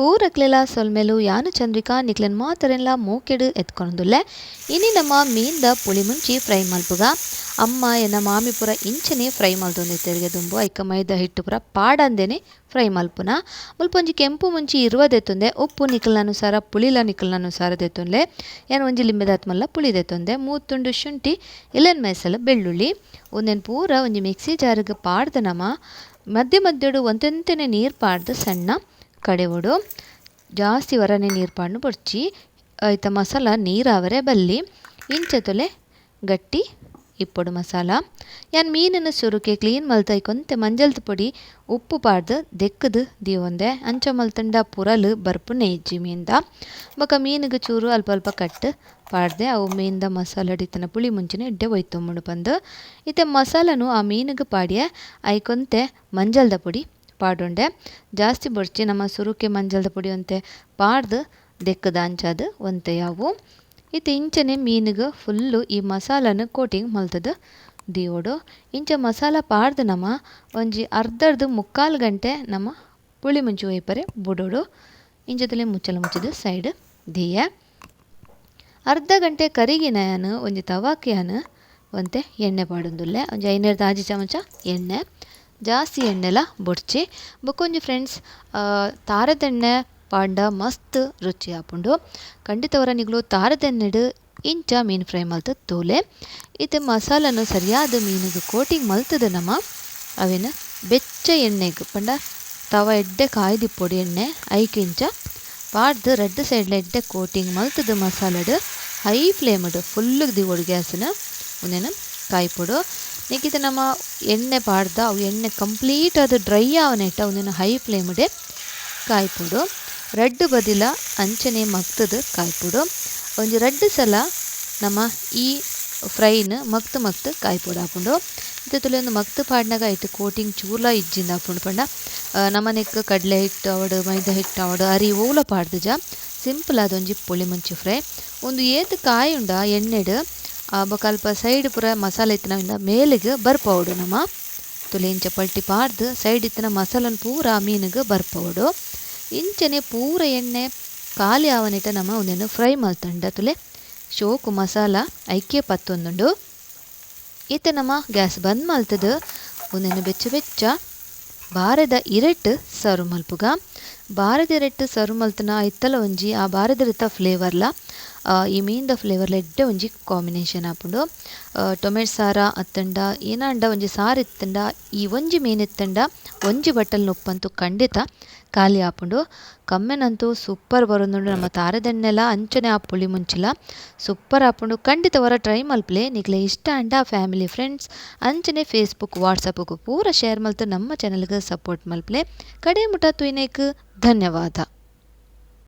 ಪೂರಕ್ಲೆಲ ಸೊಲ್ಮೆಲು ಯಾನು ಚಂದ್ರಿಕಾ ನಿಕ್ಲೆನ್ ಮಾತರೆಲ್ಲ ಮೂಕೆಡು ಎತ್ಕೊಂಡುಲ್ಲೆ ಇನಿ ನಮ್ಮ ಮೀನ್ದ ಪುಳಿ ಮುಂಚಿ ಫ್ರೈ ಮಲ್ಪುಗ ಅಮ್ಮ ಎನ್ನ ಮಾಮಿ ಪುರ ಇಂಚನೆ ಫ್ರೈ ಮಲ್ತೊಂದೆ ತೆರಿಗೆ ದುಂಬು ಐಕ ಮೈದಾ ಹಿಟ್ಟು ಪುರ ಪಾಡಂದೇನೆ ಫ್ರೈ ಮಲ್ಪುನ ಮುಲ್ಪೊಂಜಿ ಕೆಂಪು ಮುಂಚಿ ಇರುವ ದೆತ್ತೊಂದೆ ಉಪ್ಪು ನಿಕಲ್ನನುಸಾರ ಪುಳಿಲ ನಿಕಲ್ನನುಸಾರ ದೆತ್ತೊಂದೆ ಯಾನು ಒಂಜಿ ಲಿಂಬೆದಾತ್ ಮಲ್ಲ ಪುಳಿ ದೆತ್ತೊಂದೆ ಮೂತ್ತುಂಡು ಶುಂಠಿ ಇಲೆನ್ ಮೆಸಲು ಬೆಳ್ಳುಳ್ಳಿ ಒಂದೆನ್ ಪೂರ ಒಂಜಿ ಮಿಕ್ಸಿ ಜಾರ್ಗ್ ಪಾಡ್ದ್ ನಮ ಮಧ್ಯ ಮಧ್ಯಡು ಒಂತೆಂತೆನೆ ನೀರು ಪಾಡ್ದು ಸಣ್ಣ ಕಡೆವೊಡು. ಜಾಸ್ತಿ ವರನೆ ನೀರು ಪಾಡ್ನು ಬೊಡ್ಚಿ ಐತ ಮಸಾಲ ನೀರಾವರೆ ಬಲ್ಲಿ, ಇಂಚ ಗಟ್ಟಿ ಇಪ್ಪೊಡು ಮಸಾಲ. ಯಾನ್ ಮೀನಿನ ಸುರುಕೆ ಕ್ಲೀನ್ ಮಲ್ತ ಐಕೊಂತೆ ಮಂಜಲ್ದ ಪುಡಿ ಉಪ್ಪು ಪಾಡ್ದು ದೆಕ್ಕದು ದೀವೊಂದೆ ಅಂಚ ಮಲ್ತಂಡ ಪುರಲು ಬರ್ಪು ಇಜ್ಜಿ ಮೀನ್ದ. ಬೊಕ ಮೀನಿಗೆ ಚೂರು ಅಲ್ಪ ಅಲ್ಪ ಕಟ್ ಪಾಡ್ದೆ, ಅವು ಮೀನ್ದ ಮಸಾಲ ಹಿಡಿತನ ಪುಳಿ ಮುಂಚಿನ ಎಡ್ಡೆ ಒಯ್ತೊಮ್ಮುಂಡು ಬಂದು ಇತ್ತೆ ಮಸಾಲನು ಆ ಮೀನಿಗೆ ಪಾಡ್ಯ, ಐಕೊಂತೆ ಮಂಜಲ್ದ ಪೊಡಿ ಪಾಡೊಂಡೆ. ಜಾಸ್ತಿ ಬೊಡ್ಚಿ ನಮ್ಮ ಸುರುಕೆ ಮಂಜಲ್ದ ಪುಡಿ ಒಂತೆ ಪಾಡ್ದ್ ದೆಕ್ಕದ ಅಂಚಾದ ಒಂತೆ ಯಾವು. ಇತ್ತು ಇಂಚನೆ ಮೀನಿಗೆ ಫುಲ್ಲು ಈ ಮಸಾಲನ ಕೋಟಿಂಗ್ ಮಲ್ತದ ದಿಯೋಡು. ಇಂಚ ಮಸಾಲ ಪಾಡ್ದು ನಮ್ಮ ಒಂಜಿ ಅರ್ಧರ್ದ್ ಮುಕ್ಕಾಲು ಗಂಟೆ ನಮ್ಮ ಪುಳಿ ಮುಂಚಿ ಒಯ್ಪರೆ ಬುಡೋಡು. ಇಂಚದಲ್ಲಿ ಮುಚ್ಚಲ ಮುಚ್ಚಿದ್ ಸೈಡ್ ದಿಯ. ಅರ್ಧ ಗಂಟೆ ಕರಿಗಿನ ಒಂಜಿ ತವಾಕೆಯನ್, ಒಂತೆ ಎಣ್ಣೆ ಪಾಡೊಂದುಲ್ಲೆ. ಒಂಜಿ ಐನೆರ್ದ ಆಜಿ ಚಮಚ ಎಣ್ಣೆ. ಜಾಸ್ತಿ ಎಣ್ಣೆಲ ಬೊಡ್ಚಿ ಬೊಕೊಂಜಿ ಫ್ರೆಂಡ್ಸ್ ತಾರೆದೆಣ್ಣೆ ಪಾಂಡ ಮಸ್ತ್ ರುಚಿ ಆಪುಂಡು. ಖಂಡಿತ ನಿಕುಲು ತಾರೆದೆಣ್ಣೆಡ್ ಇಂಚ ಮೀನು ಫ್ರೈ ಮಲ್ತ್ ತೋಲೆ. ಇತ್ತೆ ಮಸಾಲನು ಸರಿಯಾದ ಮೀನುಗ್ ಕೋಟಿಂಗ್ ಮಲ್ತುದು ನಮ. ಅವೆನ್ ಬೆಚ್ಚ ಎಣ್ಣೆಗ್, ಪಂಡ ತವ ಎಡ್ಡೆ ಕಾಯ್ದಿಪ್ಪೊಡು ಎಣ್ಣೆ ಐಕ್ ಇಂಚ. ಪಾಡ್ದ್ ರಡ್ಡ್ ಸೈಡ್ಲ ಎಡ್ಡೆ ಕೋಟಿಂಗ್ ಮಲ್ತುದು ಮಸಾಲೆಡ್, ಹೈ ಫ್ಲೇಮ್ಡ್ ಫುಲ್ಲ್ ದೀವೊಡು ಗ್ಯಾಸ್ನ್ ಉಂದೆನ್ ಕಾಯ್ಪೊಡು. ನಿಕ್ಕಿತ ನಮ್ಮ ಎಣ್ಣೆ ಪಾಡ್ದ ಅವು ಎಣ್ಣೆ ಕಂಪ್ಲೀಟ್ ಆದ್ ಡ್ರೈ ಆವನೆಟ್ಟ ಉಂದೆನ್ ಹೈ ಫ್ಲೇಮ್ಡೆ ಕಾಯ್ಪುಡು. ರೆಡ್ ಬದಿಲ ಅಂಚನೆ ಮಗ್ತದ ಕಾಯ್ಪುಡು. ಒಂಜಿ ರೆಡ್ ಸಲ ನಮ್ಮ ಈ ಫ್ರೈನ್ ಮಗ್ತು ಮಗ್ತ್ ಕಾಯ್ಪೊಡು ಆಪುಂಡು ಇದು ತುಲೆ ಉಂದು ಮಗ್ತ್ ಪಾಡ್ನಗ ಐಟ್ ಕೋಟಿಂಗ್ ಚೂರ್ಲ ಇಜ್ಜಿಂದ ಆಪುಂಡು ಪಂಡ. ನಮನೆಕ್ ಕಡ್ಲೆ ಹಿಟ್ಟು ಆವಡ್ ಮೈದಾ ಹಿಟ್ಟು ಆವಡ್ ಅರಿ ಓಲ ಪಾಡ್ದು ಜಾ ಸಿಂಪಲ್ ಆದ್ ಒಂಜಿ ಪುಳಿ ಫ್ರೈ. ಒಂದು ಏತ್ ಕಾಯಿ ಉಂಡ ಎಣ್ಣೆಡ್ ಬೊಕ ಅಲ್ಪ ಸೈಡ್ ಪೂರ ಮಸಾಲೆ ಇತ್ತಿನ ಮೇಲೆಗ್ ಬರ್ಪೌಡು ನಮ ತುಲೆ ಇಂಚ ಪಲ್ಟಿ ಪಾಡ್ದು ಸೈಡ್ ಇತ್ತಿನ ಮಸಾಲನ್ ಪೂರ ಮೀನಿಗೆ ಬರ್ಪೌಡು. ಇಂಚನೆ ಪೂರ ಎಣ್ಣೆ, ಖಾಲಿ ಆವನಿಟ್ಟ ನಮ ಒಂದೇನು ಫ್ರೈ ಮಲ್ತಂಡ ತುಲೆ. ಶೋಕು ಮಸಾಲ ಐಕ್ಯ ಪತ್ತೊಂದುಂಡು. ಈತ ನಮ ಗ್ಯಾಸ್ ಬಂದ್ ಮಲ್ತದು ಒಂದೇನು ಬೆಚ್ಚ ಬೆಚ್ಚ. ಬಾರದ ಇರೆಟ್ ಸರ್ವ್ ಮಲ್ಪುಗ. ಬಾರದ ಇರೆಟ್ ಸರ್ವ್ ಮಲ್ತನ ಇತ್ತಲ ಒಂಜಿ ಆ ಬಾರದ ಫ್ಲೇವರ್ಲ ಈ ಮೀನ್ದ ಫ್ಲೇವರ್ಲ ಎಡ್ಡೆ ಒಂಜಿ ಕಾಂಬಿನೇಷನ್ ಆಪುಂಡು. ಟೊಮೆಟೊ ಸಾರ ಅತ್ತಂಡ ಏನಾಂಡ ಒಂಜಿ ಸಾರು ಇತ್ತಂಡ ಈ ಒಂಜಿ ಮೀನ್ ಇತ್ತಂಡ ಒಂಜಿ ಬಟ್ಟಲ್ ನೊಪ್ಪಂತೂ ಖಂಡಿತ ಖಾಲಿ ಆಪುಂಡು. ಕಮ್ಮೆನಂತೂ ಸೂಪರ್ ಬರೊಂದುಂಡು, ನಮ್ಮ ತಾರೆದೆಣ್ಣೆಲ ಅಂಚನೆ ಆ ಪುಳಿ ಮುಂಚಿಲ. ಸೂಪರ್ ಆಪುಂಡು, ಖಂಡಿತ ವರ ಟ್ರೈ ಮಲ್ಪಲೆ ನಿಕ್ಲೆ ಇಷ್ಟ ಅಂಡ ಫ್ಯಾಮಿಲಿ ಫ್ರೆಂಡ್ಸ್ ಅಂಚನೆ ಫೇಸ್ಬುಕ್ ವಾಟ್ಸಪ್ಗೂ ಪೂರ ಶೇರ್ ಮಲ್ತು ನಮ್ಮ ಚಾನಲ್ಗೆ ಸಪೋರ್ಟ್ ಮಲ್ಪಲೆ ಕಡೆ ಮುಟ ತುಯ್ನೇಕ್, ಧನ್ಯವಾದ.